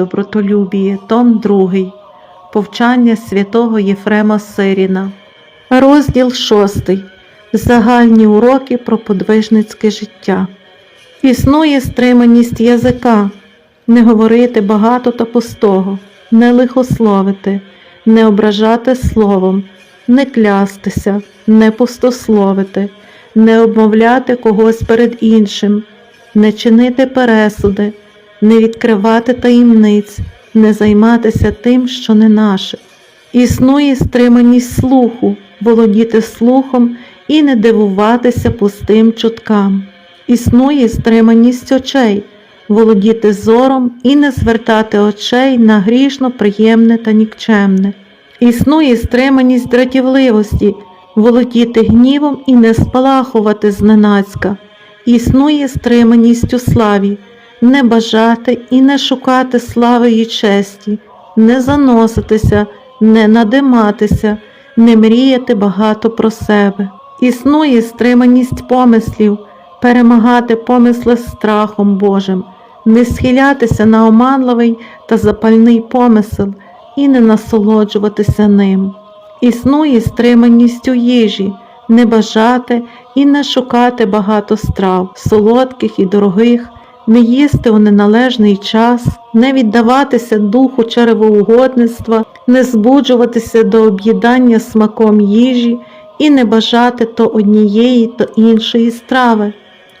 добротолюбії, Том 2. Повчання святого Єфрема Сиріна. Розділ 6. Загальні уроки про подвижницьке життя. Існує стриманість язика, не говорити багато та пустого, не лихословити, не ображати словом, не клястися, не пустословити, не обмовляти когось перед іншим, не чинити пересуди, не відкривати таємниць, не займатися тим, що не наше. Існує стриманість слуху, володіти слухом і не дивуватися пустим чуткам. Існує стриманість очей, володіти зором і не звертати очей на грішно приємне та нікчемне. Існує стриманість дратівливості, володіти гнівом і не спалахувати зненацька. Існує стриманість у славі, не бажати і не шукати слави і честі, не заноситися, не надиматися, не мріяти багато про себе. Існує стриманість помислів, перемагати помисли страхом Божим, не схилятися на оманливий та запальний помисел і не насолоджуватися ним. Існує стриманість у їжі, не бажати і не шукати багато страв, солодких і дорогих, не їсти у неналежний час, не віддаватися духу черевоугодництва, не збуджуватися до об'їдання смаком їжі і не бажати то однієї, то іншої страви.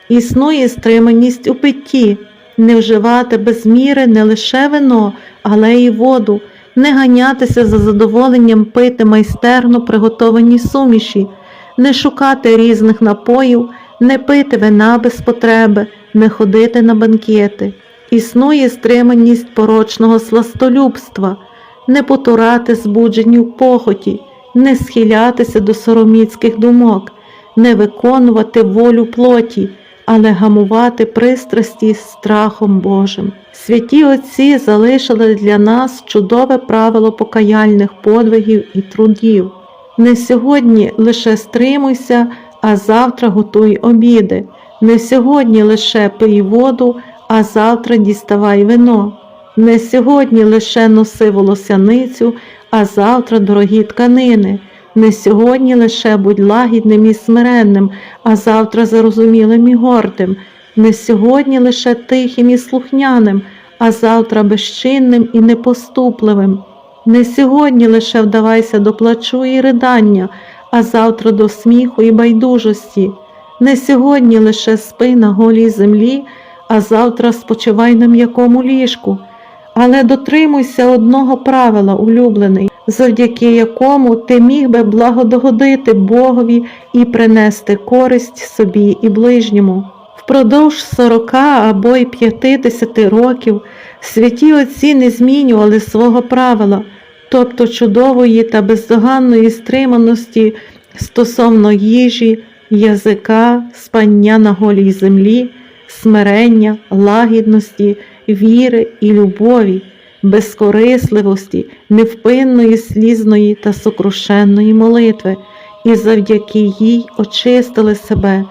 Існує стриманість у питті, не вживати без міри не лише вино, але й воду, не ганятися за задоволенням пити майстерно приготовані суміші, не шукати різних напоїв, не пити вина без потреби, не ходити на банкети. Існує стриманість порочного сластолюбства, не потурати збудженню похоті, не схилятися до сороміцьких думок, не виконувати волю плоті, але гамувати пристрасті страхом Божим. Святі Отці залишили для нас чудове правило покаяльних подвигів і трудів. Не сьогодні лише стримуйся, а завтра готуй обіди. Не сьогодні лише пий воду, а завтра діставай вино. Не сьогодні лише носи волосяницю, а завтра дорогі тканини. Не сьогодні лише будь лагідним і смиренним, а завтра зарозумілим і гордим. Не сьогодні лише тихим і слухняним, а завтра безчинним і непоступливим. Не сьогодні лише вдавайся до плачу і ридання, а завтра до сміху і байдужості. Не сьогодні лише спи на голій землі, а завтра спочивай на м'якому ліжку. Але дотримуйся одного правила, улюблений, завдяки якому ти міг би благодогодити Богові і принести користь собі і ближньому. Впродовж сорока або й п'ятдесяти років святі отці не змінювали свого правила, тобто чудової та бездоганної стриманості стосовно їжі, язика, спання на голій землі, смирення, лагідності, віри і любові, безкорисливості, невпинної, слізної та сокрушенної молитви, і завдяки їй очистили себе.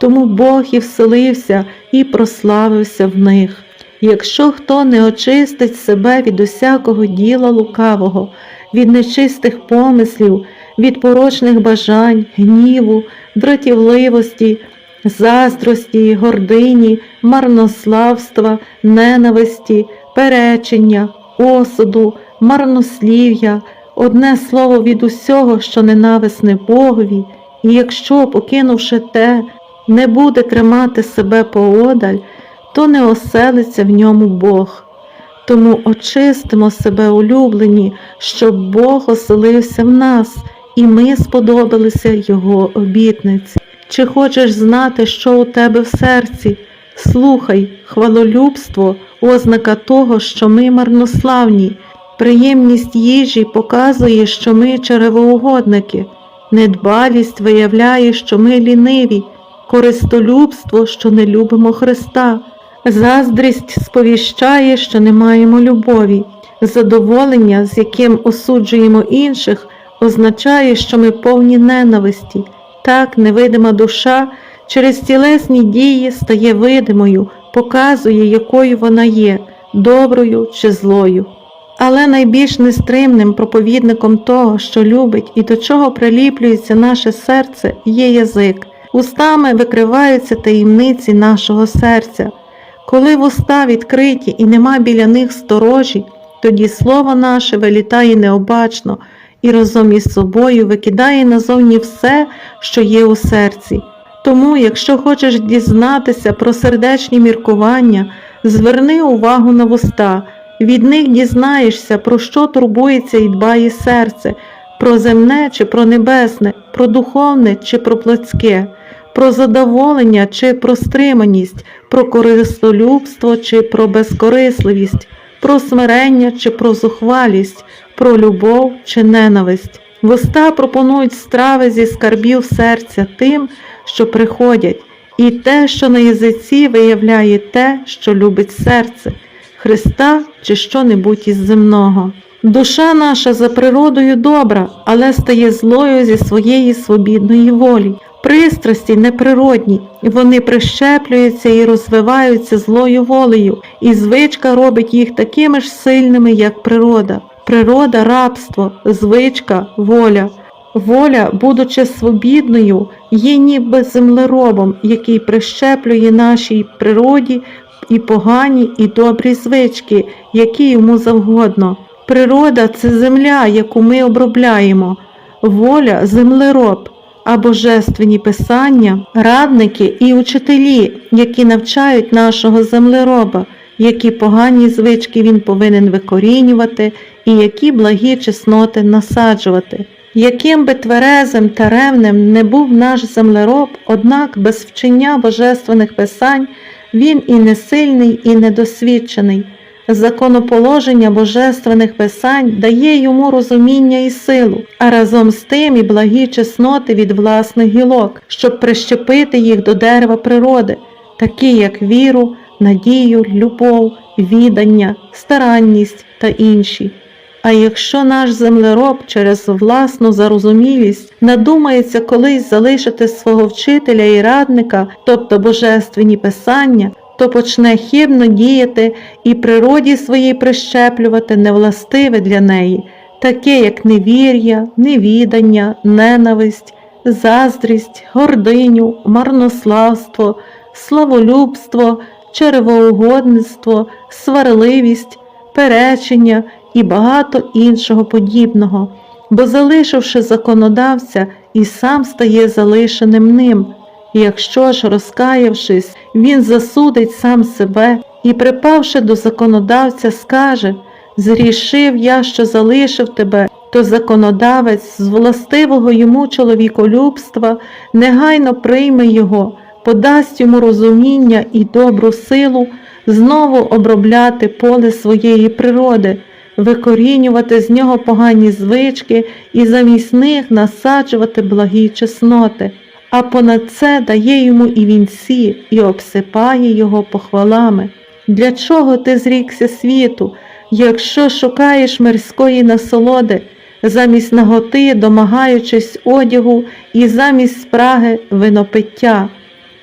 Тому Бог і вселився і прославився в них. Якщо хто не очистить себе від усякого діла лукавого, від нечистих помислів, від порочних бажань, гніву, дратівливості, заздрості, гордині, марнославства, ненависті, перечення, осуду, марнослів'я, одне слово від усього, що ненависне Богові, і якщо, покинувши те, не буде тримати себе поодаль, то не оселиться в ньому Бог. Тому очистимо себе улюблені, щоб Бог оселився в нас, і ми сподобалися Його обітниці. Чи хочеш знати, що у тебе в серці? Слухай, хвалолюбство, ознака того, що ми марнославні, приємність їжі показує, що ми черевоугодники, недбалість виявляє, що ми ліниві, користолюбство, що не любимо Христа, заздрість сповіщає, що не маємо любові, задоволення, з яким осуджуємо інших, означає, що ми повні ненависті. Так невидима душа через тілесні дії стає видимою, показує, якою вона є, доброю чи злою. Але найбільш нестримним проповідником того, що любить і до чого приліплюється наше серце, є язик. Устами викриваються таємниці нашого серця. Коли вуста відкриті і нема біля них сторожі, тоді слово наше вилітає необачно і разом із собою викидає назовні все, що є у серці. Тому, якщо хочеш дізнатися про сердечні міркування, зверни увагу на вуста. Від них дізнаєшся, про що турбується і дбає серце, про земне чи про небесне, про духовне чи про плотське, про задоволення чи про стриманість, про користолюбство чи про безкорисливість, про смирення чи про зухвалість, про любов чи ненависть. Вуста пропонують страви зі скарбів серця тим, що приходять, і те, що на язиці виявляє те, що любить серце. Христа чи що-небудь із земного. Душа наша за природою добра, але стає злою зі своєї свобідної волі. Пристрасті неприродні, вони прищеплюються і розвиваються злою волею, і звичка робить їх такими ж сильними, як природа. Природа рабство, звичка воля. Воля, будучи свобідною, є ніби землеробом, який прищеплює нашій природі і погані, і добрі звички, які йому завгодно. Природа це земля, яку ми обробляємо, воля землероб, а божественні писання, радники і учителі, які навчають нашого землероба, які погані звички він повинен викорінювати і які благі чесноти насаджувати. Яким би тверезим та ревним не був наш землероб, однак без вчення божественних писань він і не сильний, і недосвідчений. Законоположення божественних писань дає йому розуміння і силу, а разом з тим і благі чесноти від власних гілок, щоб прищепити їх до дерева природи, такі як віру, надію, любов, відання, старанність та інші. А якщо наш землероб через власну зарозумілість надумається колись залишити свого вчителя і радника, тобто божественні писання, то почне хибно діяти і природі своїй прищеплювати невластиве для неї, таке як невір'я, невідання, ненависть, заздрість, гординю, марнославство, славолюбство, черевоугодництво, сварливість, перечення і багато іншого подібного, бо залишивши законодавця, і сам стає залишеним ним. Якщо ж, розкаявшись, він засудить сам себе і, припавши до законодавця, скаже Зрішив я, що залишив тебе, то законодавець з властивого йому чоловіколюбства негайно прийме його, подасть йому розуміння і добру силу знову обробляти поле своєї природи, викорінювати з нього погані звички і замість них насаджувати благі чесноти а понад це дає йому і вінці, і обсипає його похвалами. Для чого ти зрікся світу, якщо шукаєш мирської насолоди, замість наготи, домагаючись одягу і замість спраги винопиття?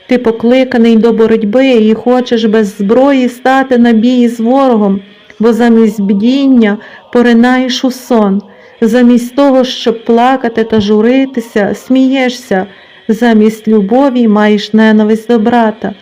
Ти покликаний до боротьби і хочеш без зброї стати на бій з ворогом, бо замість бдіння поринаєш у сон, замість того, щоб плакати та журитися, смієшся замість любові маєш ненависть до брата.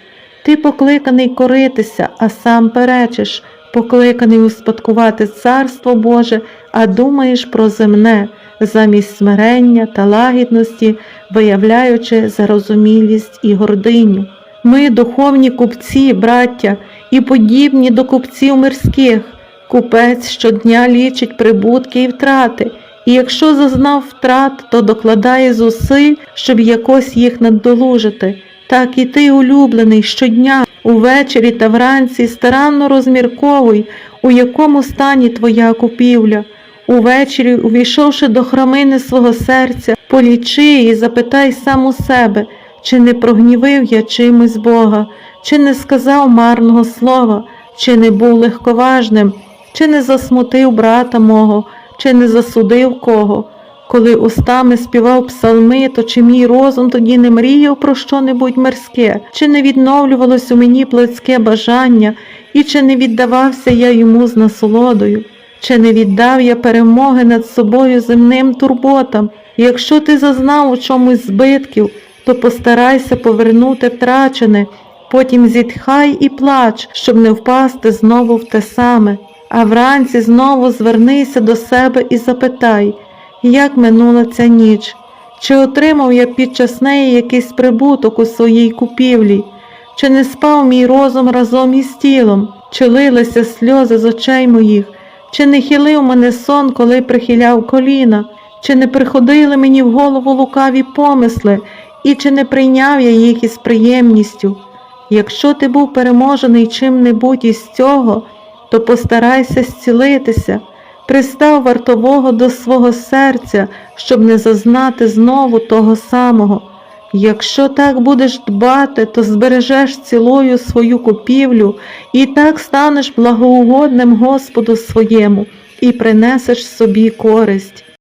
Ти покликаний коритися, а сам перечиш, покликаний успадкувати Царство Боже, а думаєш про земне, замість смирення та лагідності, виявляючи зарозумілість і гординю. Ми, духовні купці, браття, і подібні до купців мирських, купець щодня лічить прибутки і втрати. І якщо зазнав втрат, то докладає зусиль, щоб якось їх надолужити. Так і ти, улюблений, щодня, увечері та вранці старанно розмірковуй, у якому стані твоя купівля. Увечері, увійшовши до храмини свого серця, полічи і запитай сам у себе, чи не прогнівив я чимось Бога, чи не сказав марного слова, чи не був легковажним, чи не засмутив брата мого чи не засудив кого. Коли устами співав псалми, то чи мій розум тоді не мріяв про що-небудь мирське, чи не відновлювалось у мені плотське бажання, і чи не віддавався я йому з насолодою, чи не віддав я перемоги над собою земним турботам? Якщо ти зазнав у чомусь збитків, то постарайся повернути втрачене, потім зітхай і плач, щоб не впасти знову в те саме. А вранці знову звернися до себе і запитай, як минула ця ніч, чи отримав я під час неї якийсь прибуток у своїй купівлі, чи не спав мій розум разом із тілом, чи лилися сльози з очей моїх, чи не хилив мене сон, коли прихиляв коліна, чи не приходили мені в голову лукаві помисли, і чи не прийняв я їх із приємністю. Якщо ти був переможений чим-небудь із цього, то постарайся зцілитися, пристав вартового до свого серця, щоб не зазнати знову того самого. Якщо так будеш дбати, то збережеш цілою свою купівлю і так станеш благоугодним Господу своєму і принесеш собі користь.